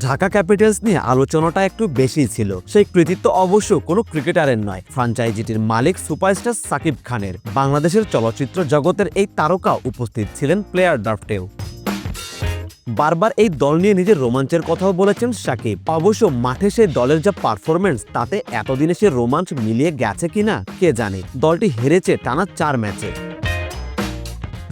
Dhaka Capitals নিয়ে আলোচনাটা একটু বেশি ছিল। সেই কৃতিত্ব অবশ্য কোনো ক্রিকেটারের নয়। ফ্রাঞ্চাইজিটির মালিক সুপারস্টার সাকিব খানের। বাংলাদেশের চলচ্চিত্র জগতের এই তারকা উপস্থিত ছিলেন প্লেয়ার ড্রাফটেও। বারবার এই দল নিয়ে নিজের রোমাঞ্চের কথাও বলেছেন সাকিব। অবশ্য মাঠে সেই দলের যা পারফরমেন্স তাতে এতদিনে সে রোমাঞ্চ মিলিয়ে গেছে কিনা, কে জানে? দলটি হেরেছে টানা চার ম্যাচে।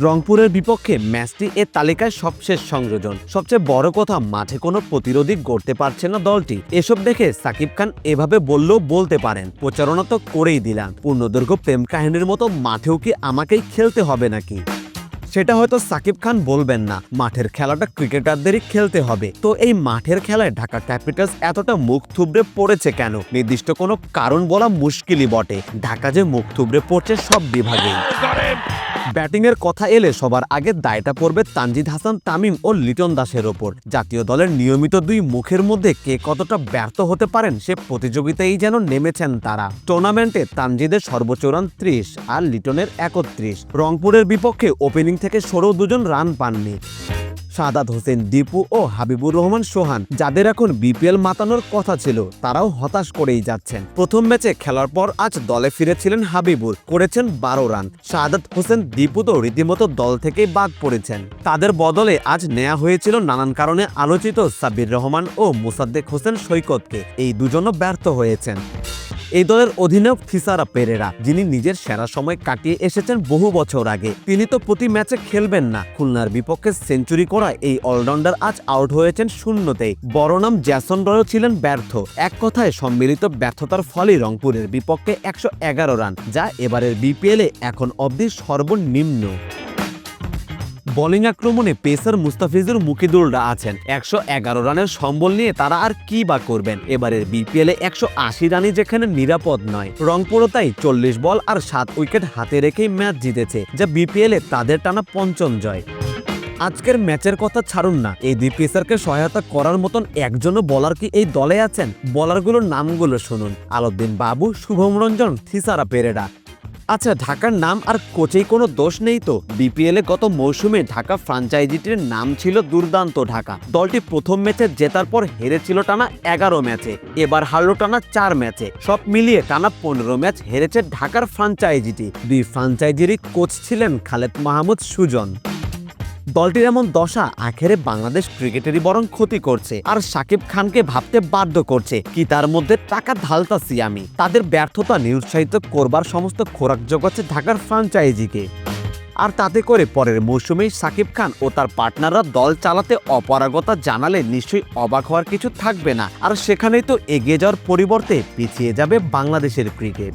রংপুরের বিপক্ষে ম্যাচটি এ তালিকায় সবশেষ সংযোজন। সবচেয়ে বড় কথা, মাঠে কোনো প্রতিরোধী গড়তে পারছে না দলটি। এসব দেখে সাকিব খান এভাবে বললেও বলতে পারেন, প্রচারণা তো করেই দিলাম। পূর্ণদৈর্ঘ্য প্রেম কাহিনীর মতো মাঠেও কি আমাকেই খেলতে হবে নাকি? সেটা হয়তো সাকিব খান বলবেন না, মাঠের খেলাটা ক্রিকেটারদেরই খেলতে হবে। তো এই মাঠের খেলায় ঢাকা ক্যাপিটালস এতটা মুখ থুবড়ে পড়েছে কেন? নির্দিষ্ট কোনো কারণ বলা মুশকিলই বটে। ঢাকা যে মুখ থুবড়ে পড়ছে সব বিভাগেই। ব্যাটিংয়ের কথা এলে সবার আগে দায়টা পড়বে তানজিদ হাসান, তামিম ও লিটন দাসের ওপর। জাতীয় দলের নিয়মিত দুই মুখের মধ্যে কে কতটা ব্যর্থ হতে পারেন সে প্রতিযোগিতায় যেন নেমেছেন তারা। টুর্নামেন্টে তানজিদের সর্বোচ্চ রান ত্রিশ আর লিটনের একত্রিশ। রংপুরের বিপক্ষে ওপেনিং থেকে সরেও দুজন রান পাননি। সাদাত হোসেন, দীপু ও হাবিবুর রহমান সোহান, যাদের এখন বিপিএল মাতানোর কথা ছিল, তারাও হতাশ করেই যাচ্ছেন। প্রথম ম্যাচে খেলার পর আজ দলে ফিরেছিলেন হাবিবুর, করেছেন বারো রান। সাদাত হোসেন, দীপু তো রীতিমতো দল থেকেই বাদ পড়েছেন। তাদের বদলে আজ নেওয়া হয়েছিল নানান কারণে আলোচিত সাব্বির রহমান ও মুসাদ্দেক হোসেন সৈকতকে। এই দুজনও ব্যর্থ হয়েছেন। এই দলের অধিনায়ক থিসারা পেরেরা, যিনি নিজের সেরা সময় কাটিয়ে এসেছেন বহু বছর আগে। তিনি তো প্রতি ম্যাচে খেলবেন না। খুলনার বিপক্ষে সেঞ্চুরি করা এই অলরাউন্ডার আজ আউট হয়েছেন শূন্যতেই। বড় নাম জ্যাসন রয়ও ছিলেন ব্যর্থ। এক কথায়, সম্মিলিত ব্যর্থতার ফলে রংপুরের বিপক্ষে একশো এগারো রান, যা এবারের বিপিএলে এখন অবধি সর্বনিম্ন। বোলিং আক্রমণে পেসার মুস্তাফিজুর মুকিদুলরা আছেন। একশো এগারো রানের সম্বল নিয়ে তারা আর কি বা করবেন? এবারের বিপিএলে একশো আশি রানই যেখানে নিরাপদ নয়। রংপুরও তাই চল্লিশ বল আর সাত উইকেট হাতে রেখেই ম্যাচ জিতেছে, যা বিপিএলে তাদের টানা পঞ্চম জয়। আজকের ম্যাচের কথা ছাড়ুন না। এই দুই পেসারকে সহায়তা করার মতন একজনও বলার কি এই দলে আছেন? বলারগুলোর নামগুলো শুনুন। আলাউদ্দিন বাবু, শুভম রঞ্জন, থিসারা পেরেরা। আচ্ছা ঢাকার নাম আর কোচেই কোনো দোষ নেই তো? বিপিএল এ গত মৌসুমে ঢাকা ফ্রাঞ্চাইজিটির নাম ছিল দুর্দান্ত ঢাকা। দলটি প্রথম ম্যাচে জেতার পর হেরেছিল টানা এগারো ম্যাচে, এবার হারলো টানা চার ম্যাচে। সব মিলিয়ে টানা পনেরো ম্যাচ হেরেছে ঢাকার ফ্রাঞ্চাইজিটি। দুই ফ্রাঞ্চাইজিরই কোচ ছিলেন খালেদ মাহমুদ সুজন। দলটির এমন দশা আখেরে বাংলাদেশ ক্রিকেটেরই বরং ক্ষতি করছে। আর সাকিব খানকে ভাবতে বাধ্য করছে, কি তার মধ্যে টাকা ঢালতাছি আমি। তাদের ব্যর্থতা নিরুৎসাহিত করবার সমস্ত খোরাক জোগাচ্ছে ঢাকার ফ্রাঞ্চাইজিকে। আর তাতে করে পরের মৌসুমেই সাকিব খান ও তার পার্টনাররা দল চালাতে অপারগতা জানালে নিশ্চয়ই অবাক হওয়ার কিছু থাকবে না। আর সেখানেই তো এগিয়ে যাওয়ার পরিবর্তে পিছিয়ে যাবে বাংলাদেশের ক্রিকেট।